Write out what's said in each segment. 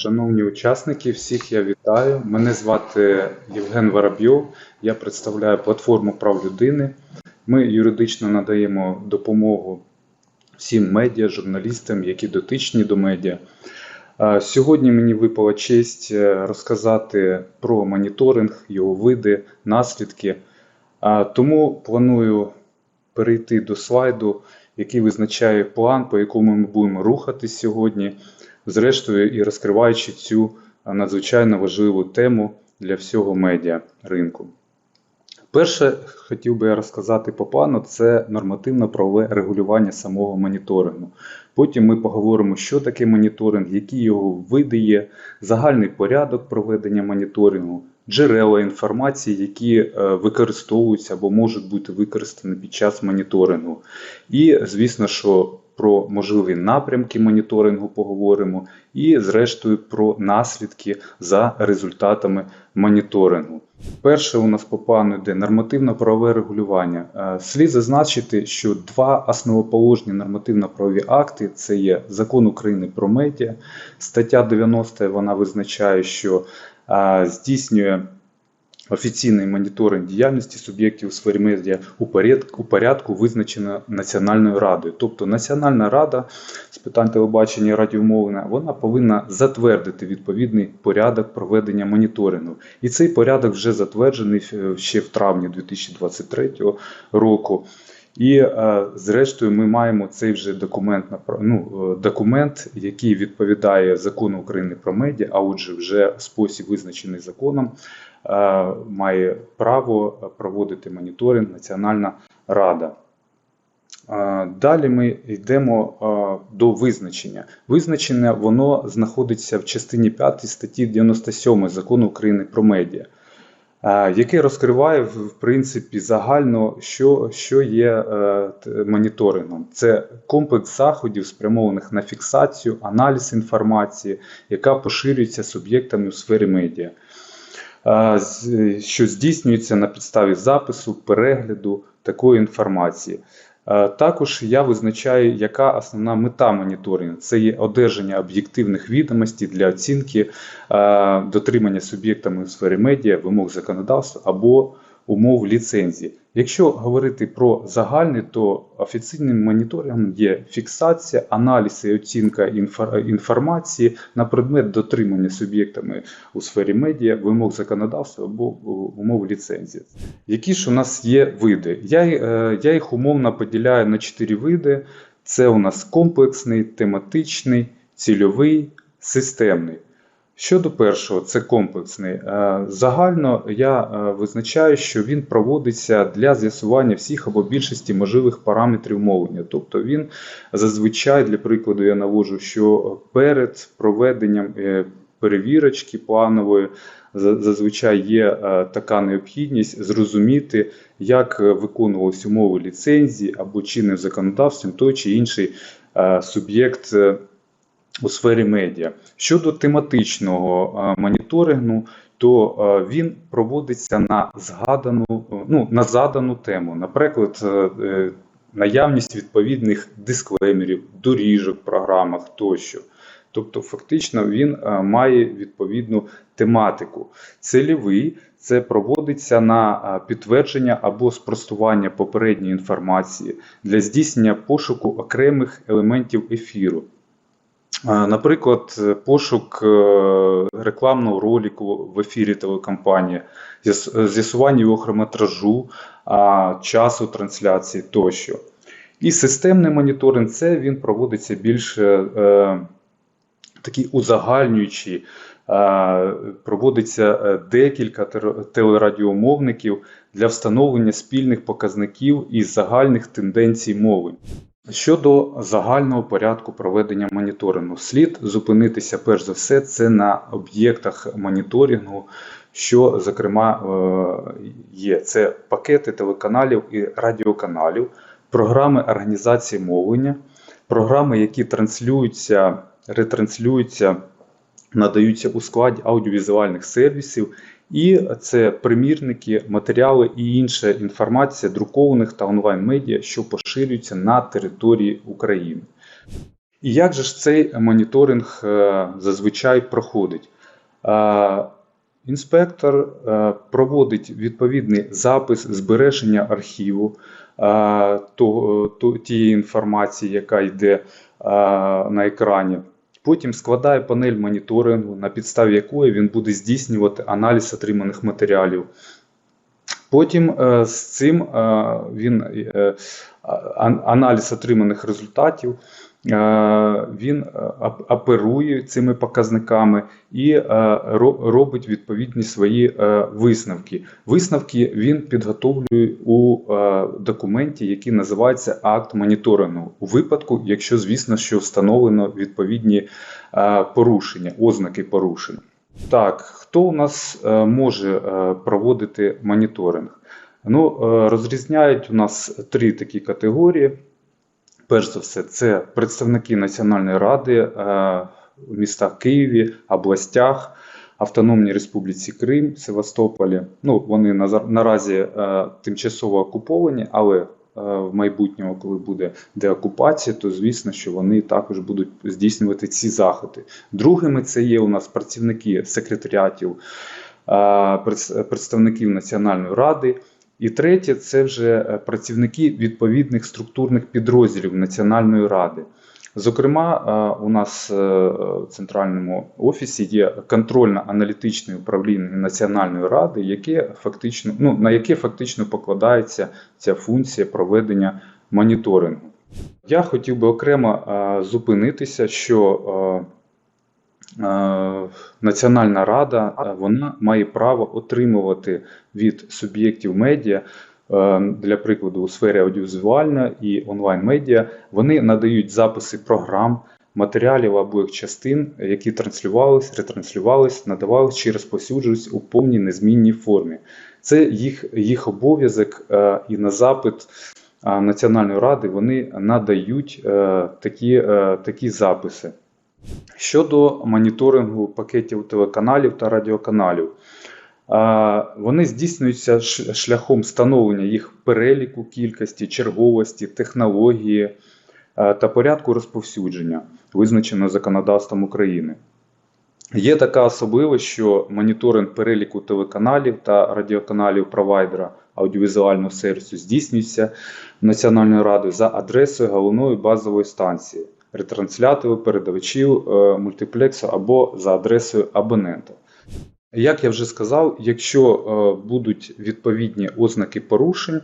Шановні учасники, всіх я вітаю. Мене звати Євген Воробйов. Я представляю платформу прав людини. Ми юридично надаємо допомогу всім медіа, журналістам, які дотичні до медіа. Сьогодні мені випала честь е, розказати про моніторинг, його види, наслідки. Тому планую перейти до слайду, який визначає план, по якому ми будемо рухатись сьогодні, зрештою і розкриваючи цю надзвичайно важливу тему для всього медіа ринку. Перше, хотів би я розказати по плану, це нормативно-правове регулювання самого моніторингу. Потім ми поговоримо, що таке моніторинг, які його види є, загальний порядок проведення моніторингу, джерела інформації, які е, використовуються або можуть бути використані під час моніторингу. І, звісно, що про можливі напрямки моніторингу поговоримо, і, зрештою, про наслідки за результатами моніторингу. Перше у нас по плану йде нормативно-правове регулювання. Е, Слід зазначити, що два основоположні нормативно-правові акти це є Закон України про медіа. Стаття 90 вона визначає, що здійснює офіційний моніторинг діяльності суб'єктів у сфері медіа у порядку, у порядку визначено Національною радою. Тобто Національна рада з питань телебачення і радіомовлення вона повинна затвердити відповідний порядок проведення моніторингу. І цей порядок вже затверджений е, ще в травні 2023 року. І е, зрештою ми маємо цей вже документ ну, е, документ, який відповідає закону України про медіа, а отже, вже спосіб визначений законом, е, має право проводити моніторинг Національна Рада. Далі ми йдемо до визначення. Визначення воно знаходиться в частині 5 статті 97 закону України про медіа, е, яке розкриває в в принципі загально, що, що є е, моніторингом. Це комплекс заходів, спрямованих на фіксацію, аналіз інформації, яка поширюється суб'єктами у сфері медіа. Е, що здійснюється на підставі запису, перегляду такої інформації. Е, Також я визначаю, яка основна мета моніторингу. Це є одержання об'єктивних відомостей для оцінки е, дотримання суб'єктами у сфері медіа, вимог законодавства або умов ліцензії. Якщо говорити про загальний, то офіційним моніторингом є фіксація, аналіз і оцінка інформації на предмет дотримання суб'єктами у сфері медіа, вимог законодавства або умов ліцензії. Які ж у нас є види? Я, е, я їх умовно поділяю на чотири види: це у нас комплексний, тематичний, цільовий, системний. Щодо першого, це комплексний. Е, Загально я е, визначаю, що він проводиться для з'ясування всіх або більшості можливих параметрів мовлення. Тобто він зазвичай, для прикладу, я наводжу, що перед проведенням е, перевірочки планової зазвичай є така необхідність зрозуміти, як виконувалися умови ліцензії або чинним законодавством той чи інший суб'єкт. У сфері медіа. Щодо тематичного е, моніторингу, то е, він проводиться на згадану, е, ну, на задану тему, наприклад, наявність відповідних дисклеймерів, доріжок в програмах тощо. Тобто, фактично, він має відповідну тематику. Цільовий це проводиться на підтвердження або спростування попередньої інформації для здійснення пошуку окремих елементів ефіру. Е, Наприклад, е, пошук е, рекламного ролику в ефірі телекомпанії, з'ясування його хронометражу, а, часу трансляції тощо. І системний моніторинг це він проводиться більше е, такий узагальнюючий. Е, Проводиться е, декілька телерадіомовників для встановлення спільних показників і загальних тенденцій мови. Щодо загального порядку проведення моніторингу, слід зупинитися перш за все це на об'єктах моніторингу, що зокрема е, є. Це пакети телеканалів і радіоканалів, програми організації мовлення, програми, які транслюються, ретранслюються, надаються у складі аудіовізуальних сервісів. І це примірники, матеріали і інша інформація друкованих та онлайн медіа, що поширюються на території України. І як же ж цей моніторинг е, зазвичай проходить? Е, Інспектор е, проводить відповідний запис збереження архіву тієї інформації, яка йде на екрані. Потім складає панель моніторингу, на підставі якої він буде здійснювати аналіз отриманих матеріалів. Потім е, з цим е, він е, аналіз отриманих результатів. Е, Він е, оперує цими показниками і е, робить відповідні свої висновки. Висновки він підготовлює у документі, який називається акт моніторингу, у випадку, якщо, звісно, що встановлено відповідні порушення, ознаки порушень. Так, хто у нас може проводити моніторинг? Ну, розрізняють у нас три такі категорії. Перш за все, це представники Національної ради е, в містах Києві, областях, Автономній Республіці Крим, Севастополі. Ну, вони наза- наразі е, тимчасово окуповані, але е, в майбутньому, коли буде деокупація, то звісно, що вони також будуть здійснювати ці заходи. Другими це є у нас працівники секретаріатів, представників Національної ради. І третє це вже е, працівники відповідних структурних підрозділів Національної ради. Зокрема, е, у нас е, в центральному офісі є контрольно-аналітичне управління Національної ради, яке фактично, ну, на яке фактично покладається ця функція проведення моніторингу. Я хотів би окремо зупинитися, що Національна рада е, вона має право отримувати від суб'єктів медіа. е, Для прикладу, у сфері аудіовізуальної і онлайн-медіа вони надають записи програм, матеріалів або їх частин, які транслювались, ретранслювались, надавались чи розповсюджувались у повній незмінній формі. Це їх, їх обов'язок е, і на запит е, Національної ради вони надають е, такі, е, такі записи. Щодо моніторингу пакетів телеканалів та радіоканалів, вони здійснюються шляхом встановлення їх переліку кількості, черговості, технології та порядку розповсюдження, визначено законодавством України. Є така особливість, що моніторинг переліку телеканалів та радіоканалів провайдера аудіовізуального сервісу здійснюється Національною радою за адресою головної базової станції, ретрансляторів, передавачів е, мультиплексу або за адресою абонента. Як я вже сказав, якщо е, будуть відповідні ознаки порушень е,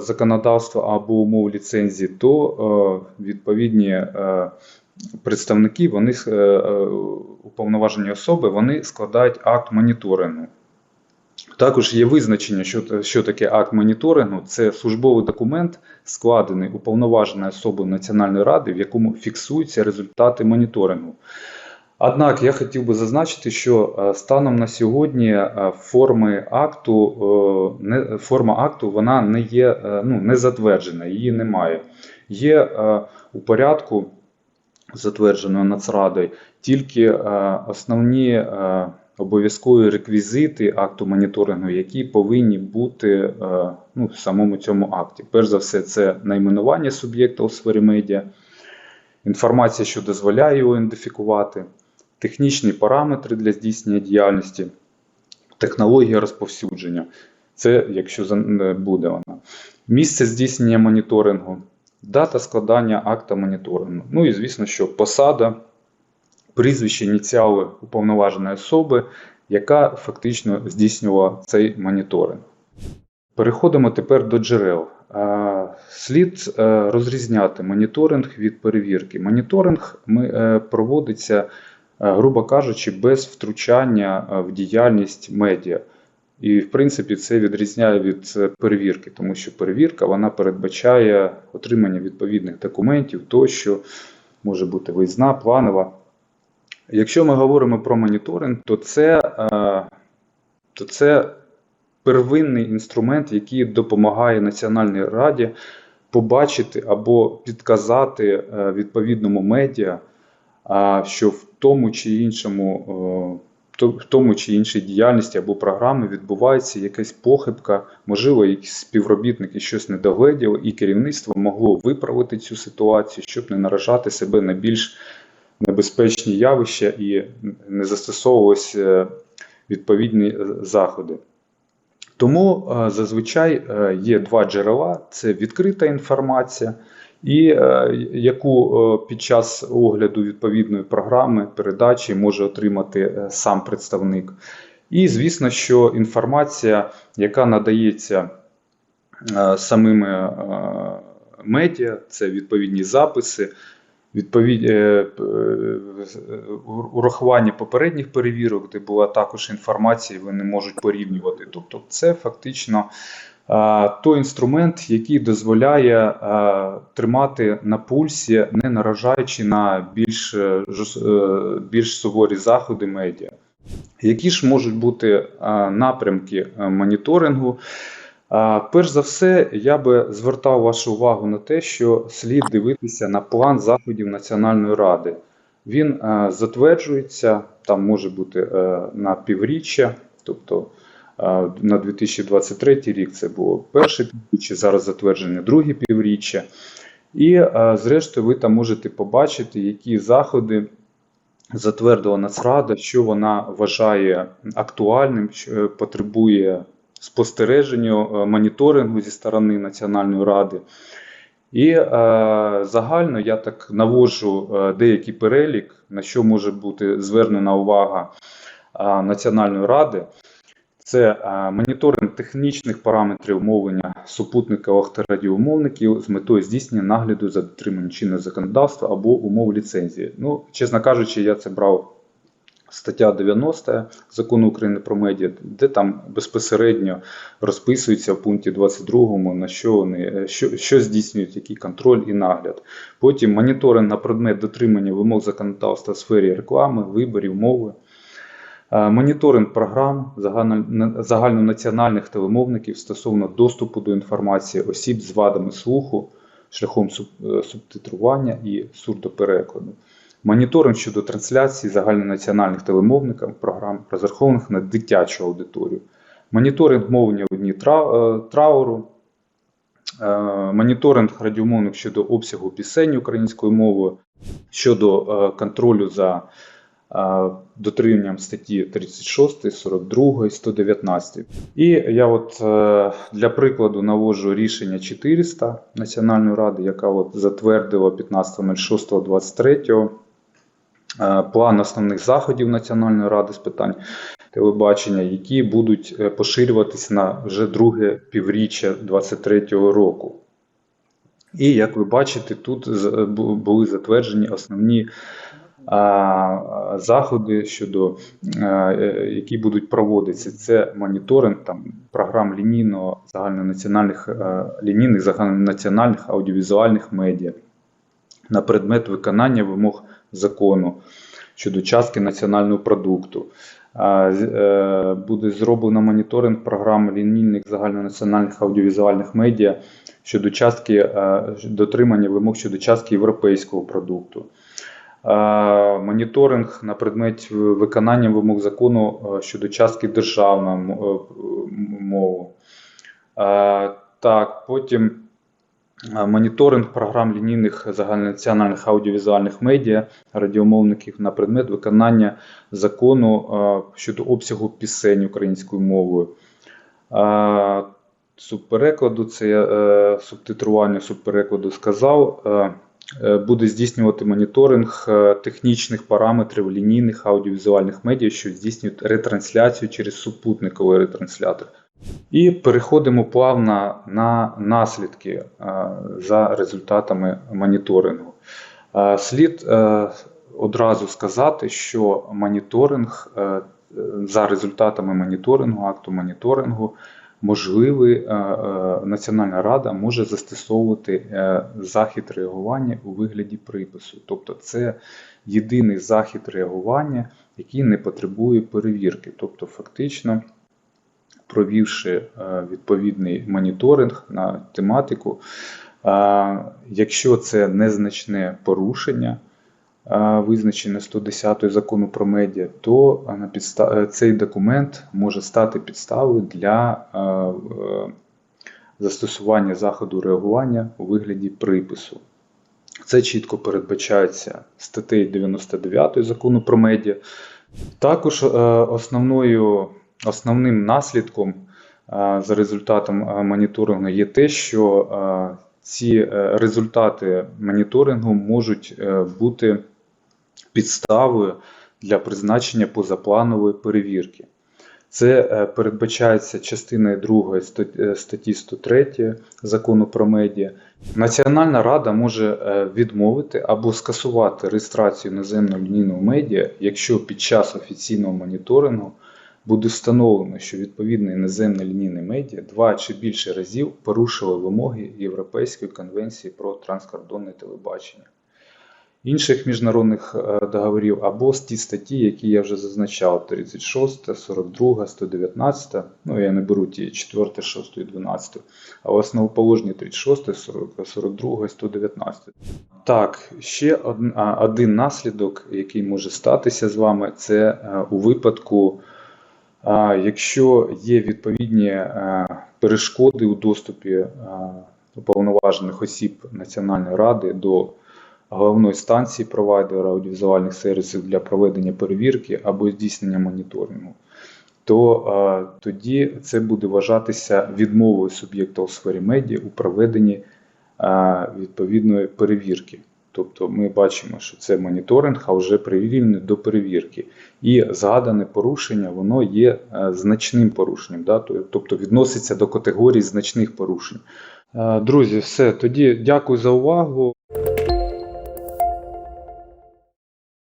законодавства або умов ліцензії, то відповідні представники, вони уповноважені особи, вони складають акт моніторингу. Також є визначення, що, що таке акт моніторингу. Це службовий документ, складений уповноваженою особою Національної ради, в якому фіксуються результати моніторингу. Однак я хотів би зазначити, що е, станом на сьогодні е, форми акту, е, форма акту вона не є ну, не затверджена, її немає. Є у порядку, затвердженого Нацрадою, тільки основні обов'язкові реквізити акту моніторингу, які повинні бути е, ну, в самому цьому акті. Перш за все, це найменування суб'єкта у сфері медіа, інформація, що дозволяє його ідентифікувати, технічні параметри для здійснення діяльності, технологія розповсюдження. Це якщо буде вона. Місце здійснення моніторингу, дата складання акта моніторингу. Ну і звісно, що посада, прізвище, ініціали уповноваженої особи, яка фактично здійснювала цей моніторинг. Переходимо тепер до джерел. Слід е, розрізняти моніторинг від перевірки. Моніторинг е, проводиться, е, грубо кажучи, без втручання в діяльність медіа. І, в принципі, це відрізняє від перевірки, тому що перевірка вона передбачає отримання відповідних документів, тощо може бути виїзна, планова. Якщо ми говоримо про моніторинг, то це, е, то це первинний інструмент, який допомагає Національній раді побачити або підказати е, відповідному медіа, що в тому чи іншому е, в тому чи іншій діяльності або програми відбувається якась похибка, можливо, якісь співробітники щось не догледіли, і керівництво могло виправити цю ситуацію, щоб не наражати себе на більш небезпечні явища і не застосовувалися е, відповідні е, заходи. Тому е, зазвичай є два джерела: це відкрита інформація, і яку під час огляду відповідної програми передачі може отримати сам представник. І звісно, що інформація, яка надається самими медіа, це відповідні записи, відповідь, е, е, урахування попередніх перевірок, де була також інформація, вони можуть порівнювати. Тобто, це фактично той інструмент, який дозволяє тримати на пульсі, не наражаючи на більш, е, більш суворі заходи медіа. Які ж можуть бути напрямки моніторингу? Перш за все, я би звертав вашу увагу на те, що слід дивитися на план заходів Національної ради. Він е, затверджується, там може бути е, на півріччя, тобто е, на 2023 рік це було перше півріччя, зараз затверджене друге півріччя. І, зрештою, ви там можете побачити, які заходи затвердила Нацрада, що вона вважає актуальним, що потребує спостереження, е, моніторингу зі сторони Національної ради. І е, загально я так наводжу е, деякий перелік, на що може бути звернена увага е, Національної ради. Це е, моніторинг технічних параметрів мовлення супутникових та радіомовників з метою здійснення нагляду за дотриманням чинного законодавства або умов ліцензії. Ну, чесно кажучи, я це брав стаття 90 закону України про медіа, де там безпосередньо розписується в пункті 22, на що вони е, що, що здійснюють, який контроль і нагляд. Потім моніторинг на предмет дотримання вимог законодавства в сфері реклами, виборів, мови. Е, Моніторинг програм загально- загальнонаціональних телемовників стосовно доступу до інформації осіб з вадами слуху шляхом е, субтитрування і сурдоперекладу. Моніторинг щодо трансляції загальнонаціональних телемовників програм, розрахованих на дитячу аудиторію. Моніторинг мовлення у дні е, трауру. Е, Моніторинг радіомовних щодо обсягу пісень українською мовою, щодо е, контролю за дотриманням статті 36, 42, 119. І я от для прикладу наводжу рішення 400 Національної ради, яка от затвердила 15.06.23 е, план основних заходів Національної ради з питань телебачення, які будуть е, поширюватися на вже друге півріччя 2023 року. І як ви бачите, тут були затверджені основні заходи щодо е, які будуть проводитися. Це моніторинг там програм лінійного загальнонаціональних е, лінійних загальнонаціональних аудіовізуальних медіа на предмет виконання вимог закону щодо частки національного продукту. Е, Буде зроблено моніторинг програм лінійних загальнонаціональних аудіовізуальних медіа щодо частки е, дотримання вимог щодо частки європейського продукту. Моніторинг на предмет виконання вимог закону е, щодо частки державної мови. Так, потім моніторинг програм лінійних загальнонаціональних аудіовізуальних медіа, радіомовників на предмет виконання закону щодо обсягу пісень українською мовою. Субперекладу, це я е, субтитрування субперекладу сказав. Е, Буде здійснювати моніторинг е, технічних параметрів лінійних аудіовізуальних медіа, що здійснюють ретрансляцію через супутниковий ретранслятор. І переходимо плавно на наслідки е, за результатами моніторингу. Е, Слід е, одразу сказати, що моніторинг за результатами моніторингу, акту моніторингу, можливий, Національна рада може застосовувати захід реагування у вигляді припису. Тобто це єдиний захід реагування, який не потребує перевірки. Тобто, фактично, провівши е, відповідний моніторинг на тематику, е, якщо це незначне порушення, е, визначене 110 закону про медіа, то цей документ може стати підставою для застосування заходу реагування у вигляді припису. Це чітко передбачається статтею 99 закону про медіа. Також основною, основним наслідком е, за результатом е, моніторингу є те, що е, ці результати моніторингу можуть бути підставою для призначення позапланової перевірки. Це передбачається частиною 2 статті 103 закону про медіа. Національна рада може відмовити або скасувати реєстрацію наземного лінійного медіа, якщо під час офіційного моніторингу буде встановлено, що відповідне наземне лінійне медіа два чи більше разів порушило вимоги Європейської конвенції про транскордонне телебачення. Інших міжнародних е, договорів або з ті статті, які я вже зазначав: 36, 42, 119, ну я не беру ті 4, 6 і 12, а в основоположні 36, 40, 42, 119. Так, ще один, наслідок, який може статися з вами, це е, у випадку, якщо є відповідні е, перешкоди у доступі е, уповноважених осіб Національної ради до головної станції провайдера аудіовізуальних сервісів для проведення перевірки або здійснення моніторингу, то е, тоді це буде вважатися відмовою суб'єкта у сфері медіа у проведенні відповідної перевірки. Тобто ми бачимо, що це моніторинг, а вже привільне до перевірки. І згадане порушення воно є е, значним порушенням, да? тобто відноситься до категорії значних порушень. Е, Друзі, все тоді дякую за увагу.